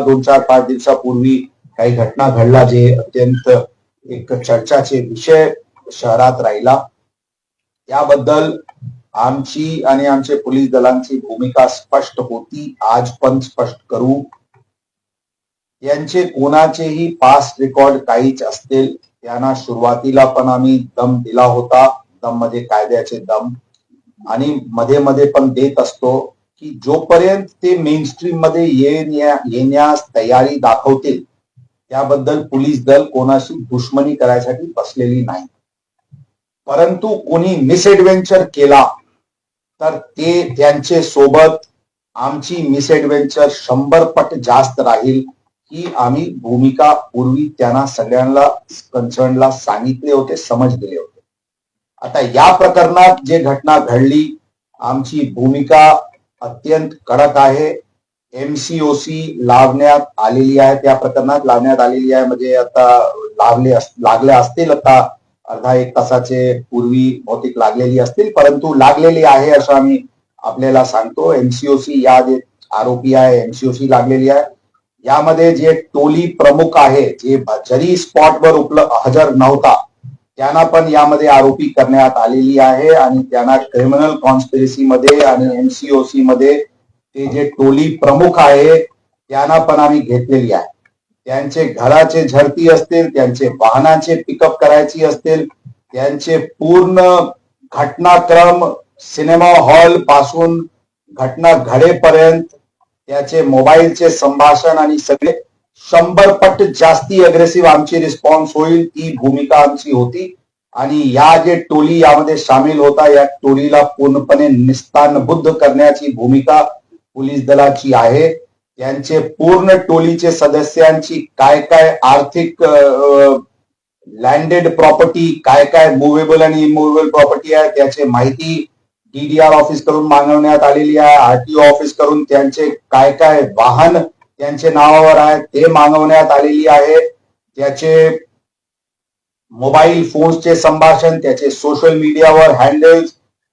दोन चार पाच दिवसापूर्वी काही घटना घडला जे अत्यंत एक चर्चाचे विषय शहरात राहिला. याबद्दल आमची आणि आमचे पोलीस दलांची भूमिका स्पष्ट होती. आज पण स्पष्ट करू. यांचे कोणाचेही पास्ट रेकॉर्ड काहीच असतील त्यांना सुरुवातीला पण आम्ही दम दिला होता. दम म्हणजे कायद्याचे दम. आणि मध्ये मध्ये पण देत असतो. की जोपर्यंत ते मेन स्ट्रीममध्ये येण्यास तयारी दाखवतील त्याबद्दल पोलीस दल कोणाशी दुश्मनी करायसाठी बसलेली नाही. परंतु कोणी मिसएडव्हेंचर केला तर ते त्यांचे सोबत आमची मिसएडव्हेंचर शंभर पट जास्त राहील ही आम्ही भूमिका पूर्वी त्यांना सगळ्यांना कन्सर्नला सांगितले होते समज दिले होते. आता या प्रकरणात जे घटना घडली आमची भूमिका अत्यंत कडक आहे. एमसीओसी लावण्यात आलेली आहे. त्या प्रकरणात लावण्यात आलेली आहे. म्हणजे आता लावले अस- लागले असतील आता अर्धा एक तासाचे पूर्वी बहुतेक लागलेली असतील परंतु लागलेली आहे असं आम्ही आपल्याला सांगतो. एमसीओसी या जे आरोपी आहे एमसीओसी लागलेली आहे. यामध्ये जे टोली प्रमुख आहे जे जरी स्पॉटवर उपलब्ध हजर नव्हता त्यांना पण यामध्ये आरोपी करण्यात आलेली आहे आणि त्यांना क्रिमिनल कॉन्स्पिरसी मध्ये आणि एमसीओसी मध्ये ते जे टोली प्रमुख आहे त्यांना पण आम्ही घेतलेली आहे. त्यांचे घराचे झडती असतील त्यांचे वाहनाचे पिकअप करायची असतील त्यांचे पूर्ण घटनाक्रम सिनेमा हॉलपासून घटना घडेपर्यंत त्याचे मोबाईलचे संभाषण आणि सगळे शंभर पट जास्ती अग्रेसिव्ह आमची रिस्पॉन्स होईल ती भूमिका आमची होती. आणि या जे टोली यामध्ये सामील होता या टोलीला पूर्णपणे निस्तानबुद्ध करण्याची भूमिका पोलीस दलाची आहे. त्यांचे पूर्ण टोलीचे सदस्यांची काय काय आर्थिक लँडेड प्रॉपर्टी काय काय मुव्हेबल आणि इमुव्हेबल प्रॉपर्टी आहे त्याची माहिती डीडीआर ऑफिसकडून मागवण्यात आलेली आहे. आरटीओ ऑफिसकडून त्यांचे काय काय वाहन त्यांचे नावावर आहे ते मागवण्यात आलेली आहे. त्याचे मोबाईल फोन्सचे संभाषण त्याचे सोशल मीडियावर हँडल्स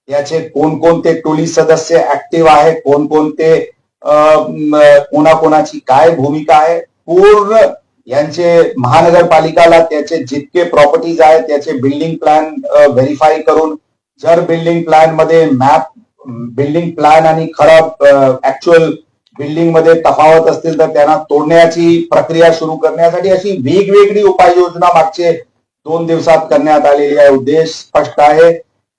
याचे कोणकोणते टोली सदस्य ऍक्टिव्ह आहे कोणकोणते कोणाकोणाची काय भूमिका आहे पूर्ण यांचे महानगरपालिकाला त्याचे जितके प्रॉपर्टीज आहेत त्याचे बिल्डिंग प्लॅन व्हेरीफाय करून जर बिल्डिंग प्लॅनमध्ये मॅप बिल्डिंग प्लॅन आणि खराब ऍक्च्युअल बिल्डिंगमध्ये तफावत असतील तर त्यांना तोडण्याची प्रक्रिया सुरू करण्यासाठी अशी वेगवेगळी उपाययोजना मागचे दोन दिवसात करण्यात आलेली आहे. उद्देश स्पष्ट आहे.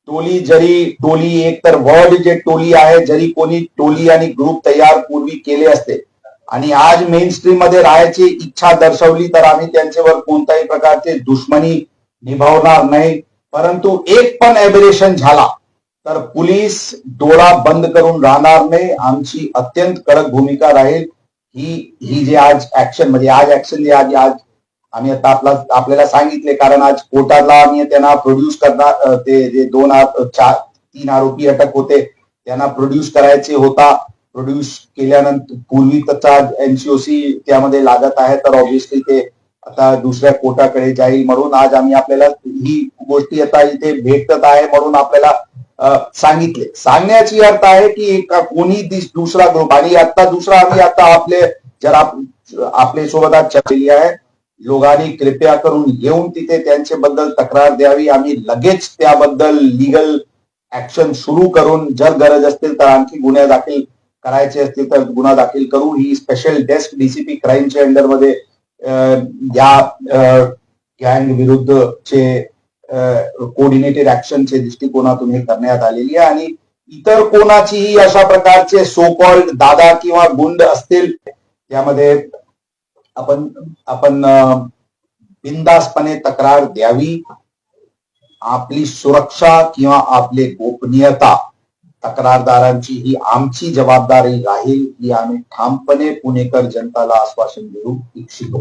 टोली जरी टोली एक तर वर्ड जे टोली आहे जरी कोणी टोली आणि ग्रुप तयार पूर्वी केले असते आणि आज मेन स्ट्रीममध्ये राहायची इच्छा दर्शवली तर आम्ही त्यांच्यावर कोणत्याही प्रकारचे दुश्मनी निभावणार नाही. परंतु एक पण एबरेशन झाला. तर पोलीस डोळा बंद करून राहणार नाही. आमची अत्यंत कडक भूमिका राहील. ही ही जे आज ऍक्शन म्हणजे आज ऍक्शन जे आज आज आम्ही आता आपला आपल्याला सांगितले कारण आज कोर्टाला आम्ही त्यांना प्रोड्यूस करणार ते जे दोन चार तीन आरोपी अटक होते त्यांना प्रोड्यूस करायचे होता. प्रोड्यूस केल्यानंतर पूर्वी त्याचा एनसीओसी त्यामध्ये लागत आहे तर ऑब्विसली ते आता दुसऱ्या कोर्टाकडे जाईल म्हणून आज आम्ही आपल्याला ही गोष्टी आता इथे भेटत आहे म्हणून आपल्याला सांगितले. सांगण्याची अर्थ आहे की एक- कोणी दिस- दुसरा ग्रुप आणि आता दुसरा आम्ही आता आपले जरा आपले सोबत आज चर्चेली आहे. लोकांनी कृपया करून येऊन तिथे त्यांच्या बद्दल तक्रार द्यावी. आम्ही लगेच त्याबद्दल लिगल ऍक्शन सुरू करून जर गरज असतील तर आणखी गुन्हे दाखल करायचे असतील तर गुन्हा दाखल करू. ही स्पेशल डेस्क डीसीपी क्राईमच्या अंडरमध्ये या गँग विरुद्धचे कोऑर्डिनेटेड ऍक्शनच्या दृष्टिकोनातून हे करण्यात आलेली आहे. आणि इतर कोणाचीही अशा प्रकारचे सो कॉल्ड दादा किंवा गुंड असतील त्यामध्ये आपण आपण बिंदासपणे तक्रार द्यावी. आपली सुरक्षा किंवा आपली गोपनीयता तक्रारदारांची ही आमची जबाबदारी राहील ही आम्ही ठामपणे पुणेकर जनताला आश्वासन देऊ इच्छितो.